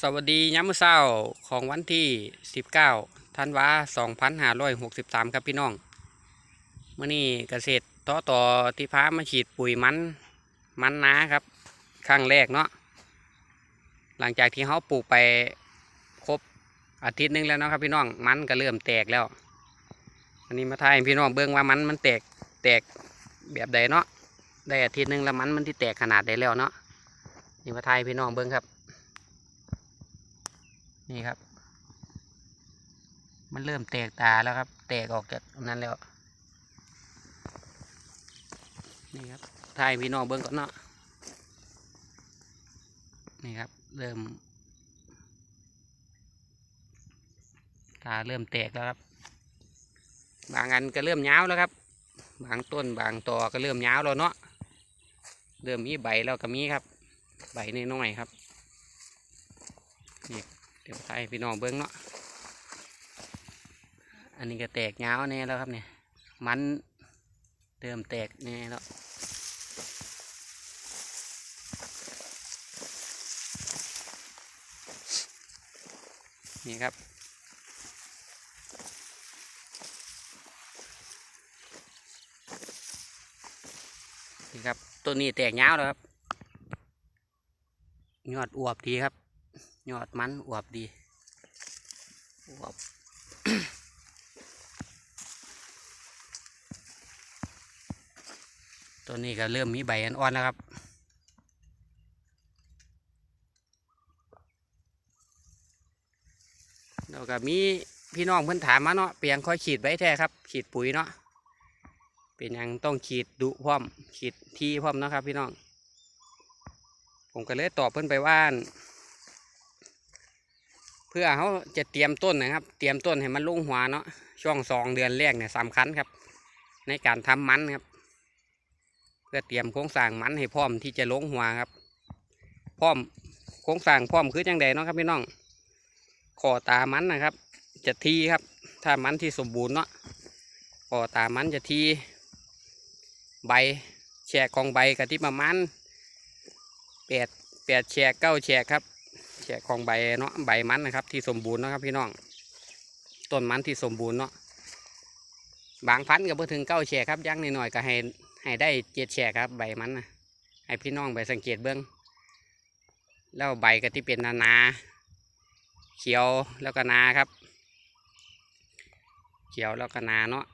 สวัสดีย้ำมือเช้าของวันที่ 19ธันวา2563 ครับพี่น้องเมื่อนี้เกษตรต่อต่อที่พามาฉีดปุ๋ยมันมันนาครับครั้งแรกเนาะหลังจากที่เขาปลูกไปครบอาทิตย์หนึงแล้วนะครับพี่น้องมันก็เริ่มแตกแล้ว อันนี้มาทายพี่น้องเบิ่งว่ามันมันแตกแตกแบบใดเนาะได้อาทิตย์หนึงแล้วมันมันที่แตกขนาดใดแล้วเนาะนี่มาทายพี่น้องเบิ่งครับ นี่ครับ มันเริ่มแตกตาแล้วครับ แตกออกจากนั้นแล้ว นี่ครับถ่ายพี่น้องเบิ้งก่อนเนาะนี่ครับ เริ่ม ตาเริ่มแตกแล้วครับ บางอันก็เริ่มยาวแล้วครับ บางต้นบางตอก็เริ่มยาวแล้วเนาะเริ่มมีใบแล้วก็มีครับ ใบน้อยๆครับ เดี๋ยวให้พี่น้องเบิ้งเนาะ อันนี้ก็แตกยาแน่แล้วครับเนี่ยมันเริ่มแตกแน่แล้วนี่ครับ นี่ครับ ต้นนี้แตกยาแล้วครับ ยอดอวบดีครับ ยอดมันอวบดีอวบตัวนี้ก็เริ่มมีใบอ่อนๆแล้วครับแล้วก็มีพี่น้องเพิ่นถามมาเนาะเปียงค่อยฉีดไว้แท้ครับฉีดปุ๋ยเนาะเป็นหยังต้องฉีดดุพร้อมฉีดทีพร้อมเนาะครับ พี่น้อง ผมก็เลยตอบเพิ่นไปว่าเพื่อเขาจะเตรียมต้นนะครับ เตรียมต้นให้มันลุงหัวเนาะช่วงสองเดือนแรกเนี่ยสำคัญครับ ในการทำมันครับ เพื่อเตรียมโครงสร้างมันให้พร้อมที่จะลงหัวครับ พร้อมโครงสร้างพร้อมคือจังใดเนาะครับพี่น้องคอตามันนะครับ จะทีครับ ถ้ามันที่สมบูรณ์เนาะคอตามันจะทีใบแฉกของใบกะที่ประมาณแปดแปดแฉกเก้าแฉกครับ แฉกของใบเนาะใบมันนะครับ ที่สมบูรณ์นะครับพี่น้องต้นมันที่สมบูรณ์เนาะบางพันธุ์ก็บ่ถึงเก้าแฉกครับย่างหน่อยๆก็ให้ให้ได้เจ็ดแฉกครับ ใบมันนะให้พี่น้องไปสังเกตเบื้องแล้วใบก็ที่เป็นนานาเขียวแล้วก็นาครับ เขียวแล้วก็นาเนาะ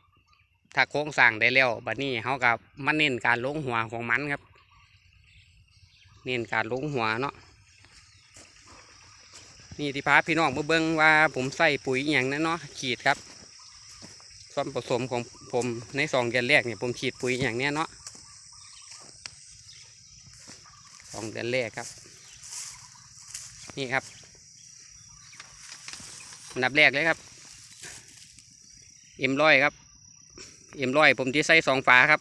ถ้าโค้งสร้างได้แล้วบัดนี้เขากับมันเน้นการลงหัวของมันครับ เน้นการลงหัวเนาะ นี่ที่พาพี่น้องมาเบิ้งว่าผมใส่ปุ๋ยอย่างนั้นเนาะฉีดครับส่วนผสมของผมในสองเดือนแรกเนี่ยผมฉีดปุ๋ยอย่างเนี้ยเนาะสองเดือนแรกครับ นี่ครับอันดับแรกเลยครับเอ็มร้อยครับเอ็มร้อยผมที่ใส่สองฝาครับ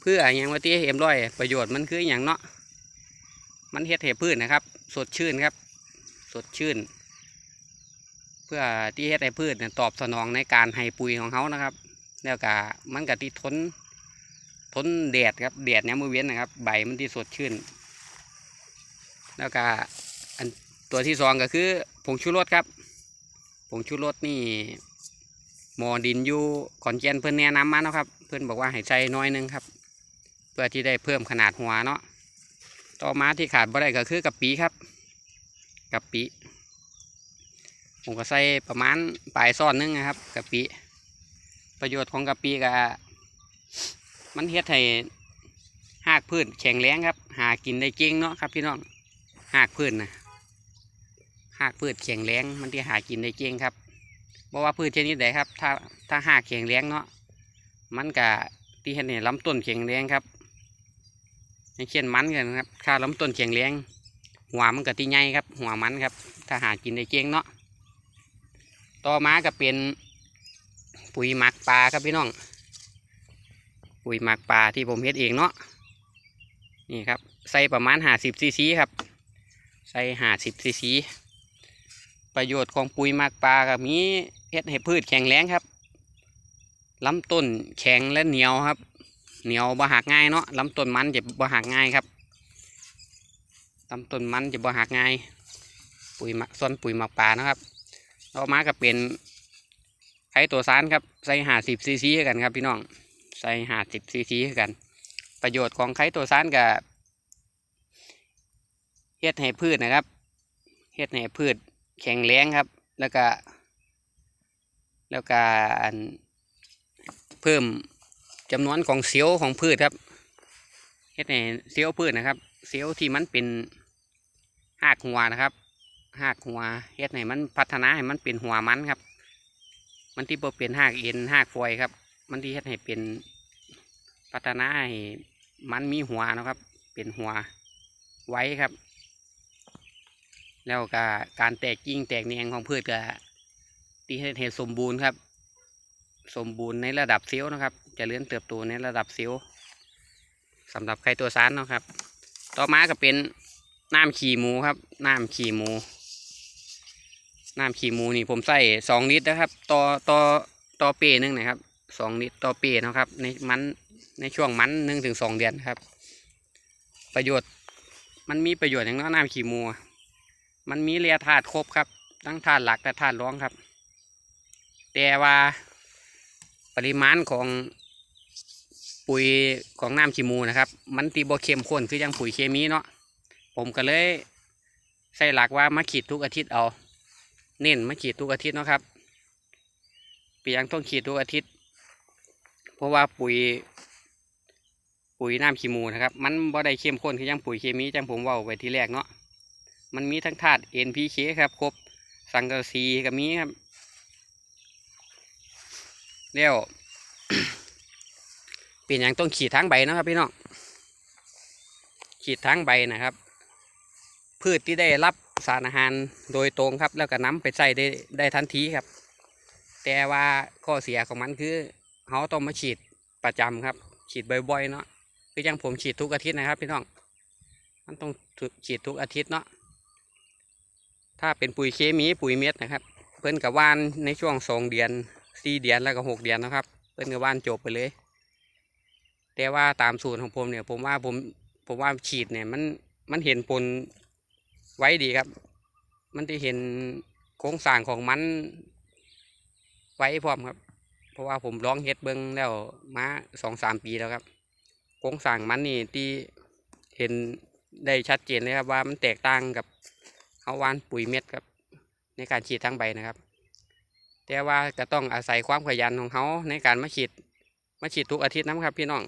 เพื่ออย่างว่าที่เอ็มร้อยประโยชน์มันคืออย่างเนาะมันเฮ็ดให้พืชนะครับ สดชื่นครับ สดชื่น เพื่อที่เฮ็ดให้พืชตอบสนองในการให้ปุ๋ยของเขานะครับ แล้วก็มันก็ที่ทนทนแดดครับแดดเนี่ยมือเว้นนะครับ ใบมันที่สดชื่น แล้วก็อันตัวที่สองก็คือผงชูรสครับผงชูรสนี่หมอดินอยู่ขอนแก่นเพื่อนแนะนำมาเนาะครับ เพื่อนบอกว่าให้ใส่น้อยนึงครับ เพื่อที่ได้เพิ่มขนาดหัวเนาะต่อมาที่ขาดบ่ได้ก็คือกะปิครับ กะปิผมก็ใส่ประมาณปลายซ่อนนึงนะครับกะปิ ประโยชน์ของกะปิก็มันเฮ็ดให้หากพืชแข็งแรงครับ หากินได้เก่งเนาะครับพี่น้องหากพืชนะหากพืชแข็งแรงมันที่หากินได้เก่งครับเพราะว่าพืชชนิดใดครับ ถ้าถ้าหากแข็งแรงเนาะมันก็ที่เห็นเนี่ยลำต้นแข็งแรงครับอย่างเช่นมันกันครับถ้าลำต้นแข็งแรง หัวมันก็ตีใหญ่ครับ หัวมันครับ ถ้าหากินได้เก่งเนาะต่อมาก็เป็นปุ๋ยหมักปลาครับพี่น้อง ปุ๋ยหมักปลาที่ผมเฮ็ดเองเนาะนี่ครับใส่ประมาณห้าสิบซีซีครับ ใส่ห้าสิบซีซีประโยชน์ของปุ๋ยหมักปลาก็มีเฮ็ดให้พืชแข็งแรงครับลำต้นแข็งและเหนียวครับ เหนียวบ่หักง่ายเนาะลำต้นมันจะบ่หักง่ายครับ ลำต้นมันจะบ่หักง่ายปุ๋ยมักส่วนปุ๋ยหมักปลานะครับต่อมาก็เป็นไข่ตัวสารครับใส่ห้าสิบซีซีกันครับพี่น้องใส่ห้าสิบซีซีกัน ประโยชน์ของไข่ตัวสารกับเฮ็ดให้พืชนะครับเฮ็ดให้พืชแข็งแรงครับ แล้วก็ แล้วก็เพิ่มจำนวนของเซลล์ของพืชครับเฮ็ดให้เซลล์พืชนะครับ เซลล์ที่มันเป็นหากหัวนะครับหากหัวเฮ็ดให้มันพัฒนาให้มันเป็นหัวมันครับ มันที่บ่เป็นหากเอ็นหากฟอยครับ มันที่เฮ็ดให้เป็นพัฒนาให้มันมีหัวนะครับ เป็นหัวไว้ครับ แล้วก็การแตกกิ่งแตกแหนงของพืชก็ที่เฮ็ดให้สมบูรณ์ครับ สมบูรณ์ในระดับเซลล์นะครับจะเลื่อนเติบโตในระดับเซลล์สำหรับไข่ตัวสารนะครับ ต่อมาก็เป็นน้ำขี้หมูครับน้ำขี้หมู น้ำขี้หมูนี่ผมใส่สองลิตรนะครับ ต่อต่อต่อเปหนึงนะครับสองลิตรต่อเปเนะครับ ในมันในช่วงมันหนึ่งถึงสองเดือนครับ ประโยชน์มันมีประโยชน์อย่างน้อยน้ำขี้หมูมันมีเรียธาตุครบครับ ทั้งธาตุหลักและธาตุรองครับ แต่ว่าปริมาณของ ปุ๋ยของน้ำขี้มูนะครับ มันตีบ่เข้มข้นคือยังปุ๋ยเคมีเนาะผมก็เลยใส่หลักว่ามาขีดทุกอาทิตย์เอา เน้นมาขีดทุกอาทิตย์เนาะครับเปียงต้องขีดทุกอาทิตย์ เพราะว่าปุ๋ย ปุ๋ยน้ำขี้มูนะครับ มันบ่ได้เข้มข้นคือยังปุ๋ยเคมีจังผมว่าไว้ทีแรกเนาะมันมีทั้งธาตุ NPK ครับครบสังกะสีก็มีครับแล้ว เป็นอย่างต้องขีดทั้งใบนะครับพี่น้องขีดทั้งใบนะครับ พืชที่ได้รับสารอาหารโดยตรงครับ แล้วก็นำไปใส่ได้ได้ทันทีครับ แต่ว่าข้อเสียของมันคือเขาต้องมาฉีดประจำครับ ฉีดบ่อยๆเนาะคืออยังผมฉีดทุกอาทิตย์นะครับพี่น้อง มันต้องฉีดทุกอาทิตย์เนาะถ้าเป็นปุ๋ยเคมีปุ๋ยเม็ดนะครับ เพิ่นกับว่านในช่วงสองเดือนสี่เดือนแล้วก็หกเดือนนะครับ เพิ่นกับว่านจบไปเลย แต่ว่าตามสูตรของผมเนี่ย ผมว่าผมผมว่าฉีดเนี่ยมันมันเห็นผลไว้ดีครับ มันจะเห็นโครงสร้างของมันไว้พร้อมครับ เพราะว่าผมร้องเฮ็ดเบิ้งแล้วมาสองสามปีแล้วครับ โครงสร้างมันนี่ที่เห็นได้ชัดเจนเลยครับว่ามันแตกต่างกับเอาวานปุ๋ยเม็ดครับในการฉีดทั้งใบนะครับ แต่ว่าก็ต้องอาศัยความขยันของเขาในการมาฉีดมาฉีดทุกอาทิตย์นะครับพี่น้อง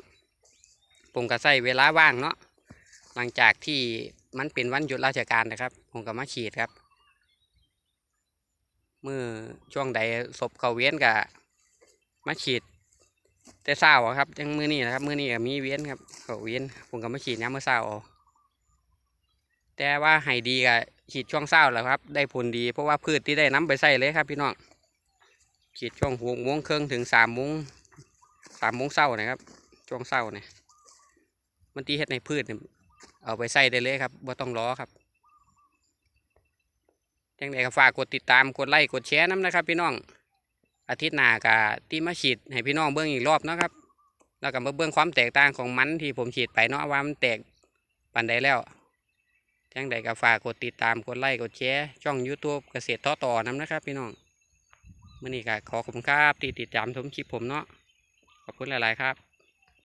ผมก็ใส่เวลาว่างเนาะหลังจากที่มันเป็นวันหยุดราชการนะครับ ผมก็มาฉีดครับเมื่อช่วงใดศพเขาเวียนกับมาฉีด แต่เศร้าครับยังมือนี้นะครับมือนี้ก็มีเวียนครับเขาเวียนผมก็มาฉีดย้ำเมื่อเศร้าแต่ว่าให้ดีกับฉีดช่วงเศร้าแล้วครับ ได้ผลดีเพราะว่าพืชที่ได้น้ำไปใส่เลยครับพี่น้องฉีดช่วงหกโมงครึ่งถึงสามโมงสามโมงเศร้านะครับช่วงเศร้าเนี่ย มันตีเฮ็ดในพืชเนี่ยเอาไปใส่ได้เลยครับบ่ต้องรอครับยังไงก็ฝากกดติดตามกดไลค์กดแชร์น้ำนะครับ พี่น้องอาทิตย์หน้ากะที่มาฉีดให้พี่น้องเบิ้องอีกรอบนะครับ แล้วก็มาเบิ้องความแตกต่างของมันที่ผมฉีดไปเนาะว่ามันแตกปันใดแล้วจังใดก็ฝากกดติดตามกดไลค์กดแชร์ช่อง YouTube เกษตรต่อต่อน้ำนะครับ พี่น้องมื่อนี้ก็ขอขอบคุณครับที่ติดตามชมคลิปผมเนาะขอบคุณหลาย ๆ ครับ